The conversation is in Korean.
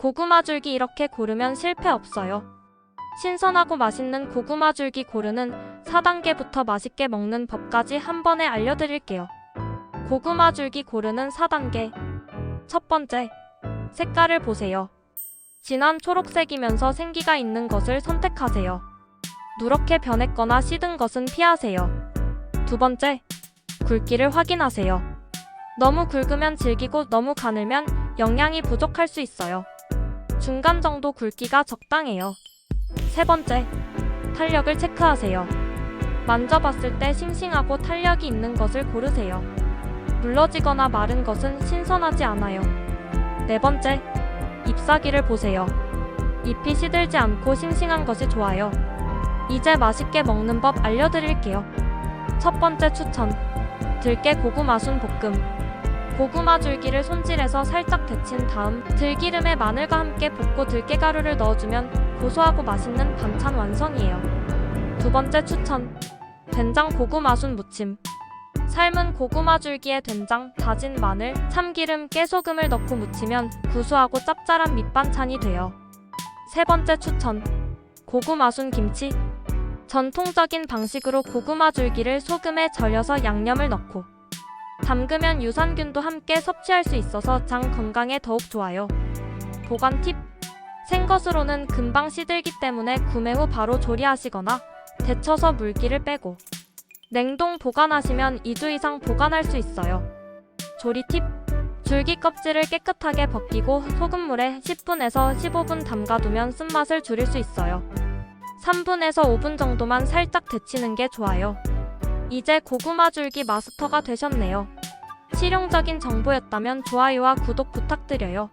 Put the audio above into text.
고구마 줄기 이렇게 고르면 실패 없어요. 신선하고 맛있는 고구마 줄기 고르는 4단계부터 맛있게 먹는 법까지 한 번에 알려드릴게요. 고구마 줄기 고르는 4단계. 첫 번째, 색깔을 보세요. 진한 초록색이면서 생기가 있는 것을 선택하세요. 누렇게 변했거나 시든 것은 피하세요. 두 번째, 굵기를 확인하세요. 너무 굵으면 질기고 너무 가늘면 영양이 부족할 수 있어요. 중간 정도 굵기가 적당해요. 세 번째, 탄력을 체크하세요. 만져봤을 때 싱싱하고 탄력이 있는 것을 고르세요. 물러지거나 마른 것은 신선하지 않아요. 네 번째, 잎사귀를 보세요. 잎이 시들지 않고 싱싱한 것이 좋아요. 이제 맛있게 먹는 법 알려드릴게요. 첫 번째 추천. 들깨 고구마순 볶음. 고구마 줄기를 손질해서 살짝 데친 다음 들기름에 마늘과 함께 볶고 들깨가루를 넣어주면 고소하고 맛있는 반찬 완성이에요. 두 번째 추천. 된장 고구마순 무침. 삶은 고구마 줄기에 된장, 다진 마늘, 참기름, 깨소금을 넣고 무치면 구수하고 짭짤한 밑반찬이 돼요. 세 번째 추천. 고구마순 김치. 전통적인 방식으로 고구마 줄기를 소금에 절여서 양념을 넣고 담그면 유산균도 함께 섭취할 수 있어서 장 건강에 더욱 좋아요. 보관 팁. 생것으로는 금방 시들기 때문에 구매 후 바로 조리하시거나 데쳐서 물기를 빼고 냉동 보관하시면 2주 이상 보관할 수 있어요. 조리 팁. 줄기 껍질을 깨끗하게 벗기고 소금물에 10분에서 15분 담가두면 쓴맛을 줄일 수 있어요. 3분에서 5분 정도만 살짝 데치는 게 좋아요. 이제 고구마 줄기 마스터가 되셨네요. 실용적인 정보였다면 좋아요와 구독 부탁드려요.